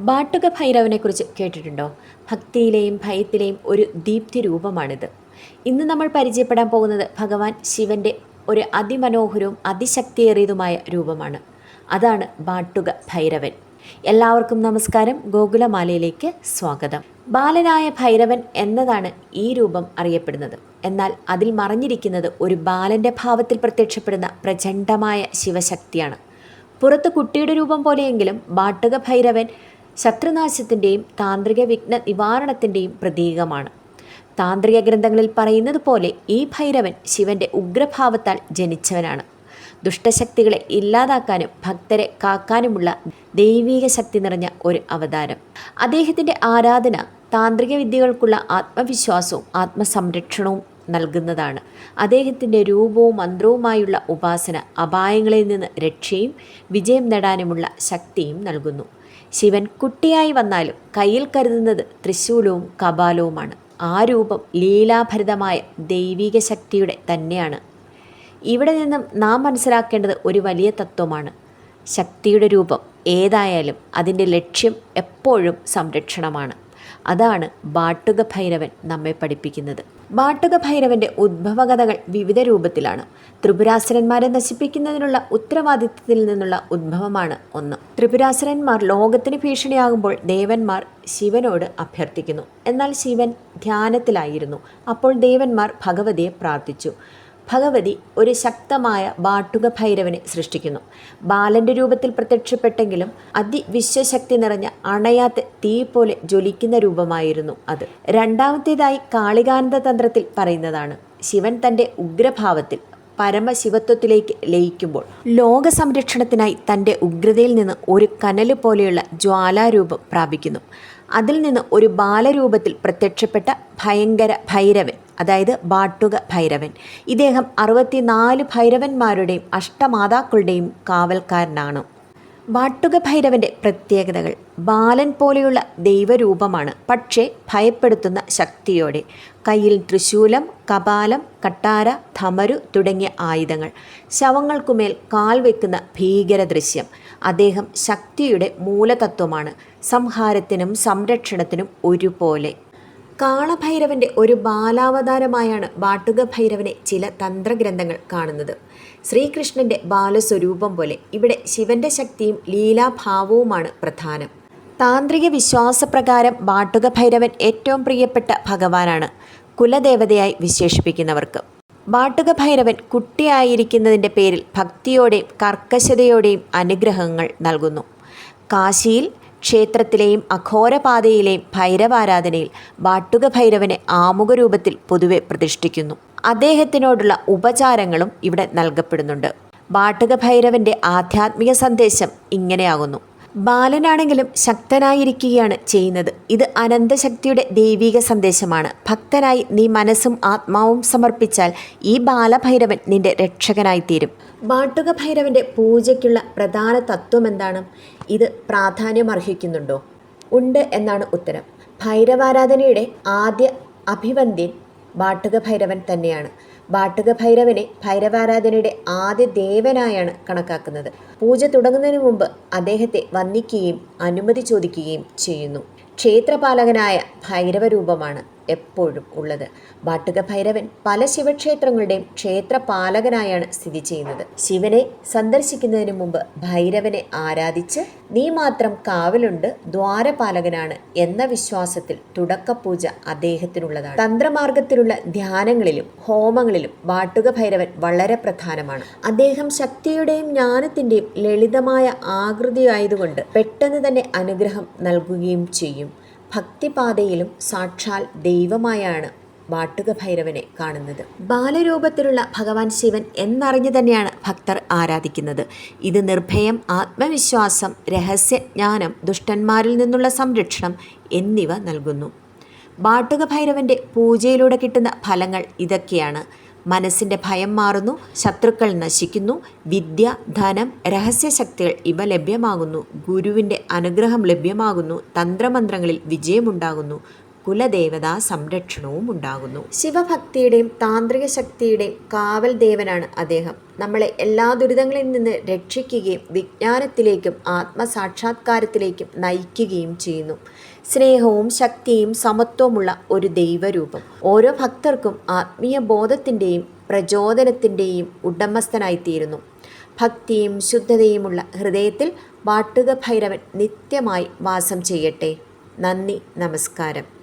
ബാട്ടുക ഭൈരവനെക്കുറിച്ച് കേട്ടിട്ടുണ്ടോ? ഭക്തിയിലെയും ഭയത്തിലെയും ഒരു ദീപ്തി രൂപമാണിത് ഇന്ന് നമ്മൾ പരിചയപ്പെടാൻ പോകുന്നത് ഭഗവാൻ ശിവന്റെ ഒരു അതിമനോഹരവും അതിശക്തിയേറിയതുമായ രൂപമാണ്. അതാണ് ബാട്ടുക ഭൈരവൻ എല്ലാവർക്കും നമസ്കാരം. ഗോകുലമാലയിലേക്ക് സ്വാഗതം. ബാലനായ ഭൈരവൻ എന്നതാണ് ഈ രൂപം അറിയപ്പെടുന്നത്. എന്നാൽ അതിൽ മറഞ്ഞിരിക്കുന്നത് ഒരു ബാലന്റെ ഭാവത്തിൽ പ്രത്യക്ഷപ്പെടുന്ന പ്രചണ്ഡമായ ശിവശക്തിയാണ്. പുറത്ത് കുട്ടിയുടെ രൂപം പോലെയെങ്കിലും ബാട്ടുക ഭൈരവൻ ശത്രുനാശത്തിന്റെയും താന്ത്രിക വിഘ്ന നിവാരണത്തിന്റെയും പ്രതീകമാണ്. താന്ത്രിക ഗ്രന്ഥങ്ങളിൽ പറയുന്നത് പോലെ ഈ ഭൈരവൻ ശിവന്റെ ഉഗ്രഭാവത്താൽ ജനിച്ചവനാണ്. ദുഷ്ടശക്തികളെ ഇല്ലാതാക്കാനും ഭക്തരെ കാക്കാനുമുള്ള ദൈവീക ശക്തി നിറഞ്ഞ ഒരു അവതാരം. അദ്ദേഹത്തിന്റെ ആരാധന താന്ത്രിക വിദ്യകൾക്കുള്ള ആത്മവിശ്വാസവും ആത്മസംരക്ഷണവും നൽകുന്നതാണ്. അദ്ദേഹത്തിന്റെ രൂപവും മന്ത്രവുമായുള്ള ഉപാസന അപായങ്ങളിൽ നിന്ന് രക്ഷയും വിജയം നേടാനുമുള്ള ശക്തിയും നൽകുന്നു. ശിവൻ കുട്ടിയായി വന്നാലും കയ്യിൽ കരുതുന്നത് തൃശൂലവും കപാലവുമാണ്. ആ രൂപം ലീലാഭരിതമായ ദൈവിക ശക്തിയുടെ തന്നെയാണ്. ഇവിടെ നിന്നും നാം മനസ്സിലാക്കേണ്ടത് ഒരു വലിയ തത്വമാണ്. ശക്തിയുടെ രൂപം ഏതായാലും അതിന്റെ ലക്ഷ്യം എപ്പോഴും സംരക്ഷണമാണ്. അതാണ് ബാട്ടുക ഭൈരവൻ നമ്മെ പഠിപ്പിക്കുന്നത്. ബാട്ടുക ഭൈരവന്റെ ഉദ്ഭവകഥകൾ വിവിധ രൂപത്തിലാണ്. ത്രിപുരാസുരന്മാരെ നശിപ്പിക്കുന്നതിനുള്ള ഉത്തരവാദിത്വത്തിൽ നിന്നുള്ള ഉദ്ഭവമാണ് ഒന്ന്. ത്രിപുരാസുരന്മാർ ലോകത്തിന് ഭീഷണിയാകുമ്പോൾ ദേവന്മാർ ശിവനോട് അഭ്യർത്ഥിക്കുന്നു. എന്നാൽ ശിവൻ ധ്യാനത്തിലായിരുന്നു. അപ്പോൾ ദേവന്മാർ ഭഗവതിയെ പ്രാർത്ഥിച്ചു. ഭഗവതി ഒരു ശക്തമായ ബാട്ടുക ഭൈരവനെ സൃഷ്ടിക്കുന്നു. ബാലന്റെ രൂപത്തിൽ പ്രത്യക്ഷപ്പെട്ടെങ്കിലും അതിവിശ്വശക്തി നിറഞ്ഞ അണയാത്ത തീ പോലെ ജ്വലിക്കുന്ന രൂപമായിരുന്നു അത്. രണ്ടാമത്തേതായി കാളികാനന്ദ തന്ത്രത്തിൽ പറയുന്നതാണ് ശിവൻ തന്റെ ഉഗ്രഭാവത്തിൽ പരമശിവത്വത്തിലേക്ക് ലയിക്കുമ്പോൾ ലോക സംരക്ഷണത്തിനായി തന്റെ ഉഗ്രതയിൽ നിന്ന് ഒരു കനൽ പോലെയുള്ള ജ്വാലാരൂപം പ്രാപിക്കുന്നു. അതിൽ നിന്ന് ഒരു ബാലരൂപത്തിൽ പ്രത്യക്ഷപ്പെട്ട ഭയങ്കര ഭൈരവൻ അതായത് ബാട്ടുക ഭൈരവൻ. ഇദ്ദേഹം അറുപത്തിനാല് ഭൈരവന്മാരുടെയും അഷ്ടമാതാക്കളുടെയും കാവൽക്കാരനാണ്. ബാട്ടുക ഭൈരവന്റെ പ്രത്യേകതകൾ. ബാലൻ പോലെയുള്ള ദൈവരൂപമാണ്. പക്ഷേ ഭയപ്പെടുത്തുന്ന ശക്തിയോടെ കയ്യിൽ തൃശൂലം കപാലം കട്ടാര ധമരു തുടങ്ങിയ ആയുധങ്ങൾ. ശവങ്ങൾക്കുമേൽ കാൽ വെക്കുന്ന ഭീകര ദൃശ്യം അദ്ദേഹം ശക്തിയുടെ മൂലതത്വമാണ്. സംഹാരത്തിനും സംരക്ഷണത്തിനും ഒരുപോലെ. കാളഭൈരവന്റെ ഒരു ബാലാവതാരമായാണ് ബാട്ടുക ഭൈരവനെ ചില തന്ത്രഗ്രന്ഥങ്ങൾ കാണുന്നത്. ശ്രീകൃഷ്ണന്റെ ബാലസ്വരൂപം പോലെ ഇവിടെ ശിവന്റെ ശക്തിയും ലീലാഭാവവുമാണ് പ്രധാനം. താന്ത്രിക വിശ്വാസപ്രകാരം ബാട്ടുക ഭൈരവൻ ഏറ്റവും പ്രിയപ്പെട്ട ഭഗവാനാണ്. കുലദേവതയായി വിശേഷിപ്പിക്കുന്നവർക്ക്. ബാട്ടുക ഭൈരവൻ കുട്ടിയായിരിക്കുന്നതിന്റെ പേരിൽ ഭക്തിയോടെയും കർക്കശതയോടെയും അനുഗ്രഹങ്ങൾ നൽകുന്നു. കാശിയിൽ ക്ഷേത്രത്തിലെയും അഘോരപാതയിലെയും ഭൈരവാരാധനയിൽ ബാട്ടുക ഭൈരവനെ ആമുഖരൂപത്തിൽ പൊതുവെ പ്രതിഷ്ഠിക്കുന്നു. അദ്ദേഹത്തിനോടുള്ള ഉപചാരങ്ങളും ഇവിടെ നൽകപ്പെടുന്നുണ്ട്. ബാട്ടുക ഭൈരവന്റെ ആധ്യാത്മിക സന്ദേശം ഇങ്ങനെയാകുന്നു. ബാലനാണെങ്കിലും ശക്തനായിരിക്കുകയാണ് ചെയ്യുന്നത്. ഇത് അനന്തശക്തിയുടെ ദൈവിക സന്ദേശമാണ്. ഭക്തനായി നീ മനസ്സും ആത്മാവും സമർപ്പിച്ചാൽ ഈ ബാലഭൈരവൻ നിന്റെ രക്ഷകനായി തീരും ബാട്ടുക ഭൈരവന്റെ പൂജയ്ക്കുള്ള പ്രധാന തത്വം എന്താണ്? ഇത് പ്രാധാന്യം അർഹിക്കുന്നുണ്ടോ ഉണ്ട് എന്നാണ് ഉത്തരം. ഭൈരവാരാധനയുടെ ആദ്യ അഭിവന്ദ്യൻ ബാട്ടുക ഭൈരവൻ തന്നെയാണ്. ബാട്ടുക ഭൈരവനെ ഭൈരവാരാധനയുടെ ആദ്യ ദേവനായാണ് കണക്കാക്കുന്നത്. പൂജ തുടങ്ങുന്നതിന് മുമ്പ് അദ്ദേഹത്തെ വന്ദിക്കുകയും അനുമതി ചോദിക്കുകയും ചെയ്യുന്നു. ക്ഷേത്രപാലകനായ ഭൈരവ രൂപമാണ് എപ്പോഴും ഉള്ളത്. ബാട്ടുക ഭൈരവൻ പല ശിവക്ഷേത്രങ്ങളുടെയും ക്ഷേത്രപാലകനായാണ് സ്ഥിതി ചെയ്യുന്നത്. ശിവനെ സന്ദർശിക്കുന്നതിന് മുമ്പ് ഭൈരവനെ ആരാധിച്ച് നീ മാത്രം കാവലുണ്ട് ദ്വാരപാലകനാണ് എന്ന വിശ്വാസത്തിൽ തുടക്കപൂജ അദ്ദേഹത്തിനുള്ളതാണ്. തന്ത്രമാർഗത്തിലുള്ള ധ്യാനങ്ങളിലും ഹോമങ്ങളിലും ബാട്ടുക ഭൈരവൻ വളരെ പ്രധാനമാണ്. അദ്ദേഹം ശക്തിയുടെയും ജ്ഞാനത്തിന്റെയും ലളിതമായ ആകൃതിയായതുകൊണ്ട് പെട്ടെന്ന് തന്നെ അനുഗ്രഹം നൽകുകയും ചെയ്യും. ഭക്തിപാതയിലും സാക്ഷാൽ ദൈവമായാണ് വാട്ടുക ഭൈരവനെ കാണുന്നത്. ബാലരൂപത്തിലുള്ള ഭഗവാൻ ശിവൻ എന്നറിഞ്ഞു തന്നെയാണ് ഭക്തർ ആരാധിക്കുന്നത്. ഇത് നിർഭയം ആത്മവിശ്വാസം രഹസ്യജ്ഞാനം ദുഷ്ടന്മാരിൽ നിന്നുള്ള സംരക്ഷണം എന്നിവ നൽകുന്നു. ബാട്ടുക ഭൈരവന്റെ പൂജയിലൂടെ കിട്ടുന്ന ഫലങ്ങൾ ഇതൊക്കെയാണ്. മനസ്സിന്റെ ഭയം മാറുന്നു ശത്രുക്കൾ നശിക്കുന്നു വിദ്യ ധനം രഹസ്യശക്തികൾ ഇവ ലഭ്യമാകുന്നു ഗുരുവിന്റെ അനുഗ്രഹം ലഭ്യമാകുന്നു തന്ത്രമന്ത്രങ്ങളിൽ വിജയമുണ്ടാകുന്നു കുലദേവതാ സംരക്ഷണവും ഉണ്ടാകുന്നു. ശിവഭക്തിയുടെയും താന്ത്രിക ശക്തിയുടെയും കാവൽ ദേവനാണ് അദ്ദേഹം. നമ്മളെ എല്ലാ ദുരിതങ്ങളിൽ നിന്ന് രക്ഷിക്കുകയും വിജ്ഞാനത്തിലേക്കും ആത്മസാക്ഷാത്കാരത്തിലേക്കും നയിക്കുകയും ചെയ്യുന്നു. സ്നേഹവും ശക്തിയും സമത്വമുള്ള ഒരു ദൈവരൂപം. ഓരോ ഭക്തർക്കും ആത്മീയ ബോധത്തിന്റെയും പ്രചോദനത്തിന്റെയും ഉടമസ്ഥനായിത്തീരുന്നു. ഭക്തിയും ശുദ്ധതയുമുള്ള ഹൃദയത്തിൽ വാട്ടുക ഭൈരവൻ നിത്യമായി വാസം ചെയ്യട്ടെ. നന്ദി നമസ്കാരം.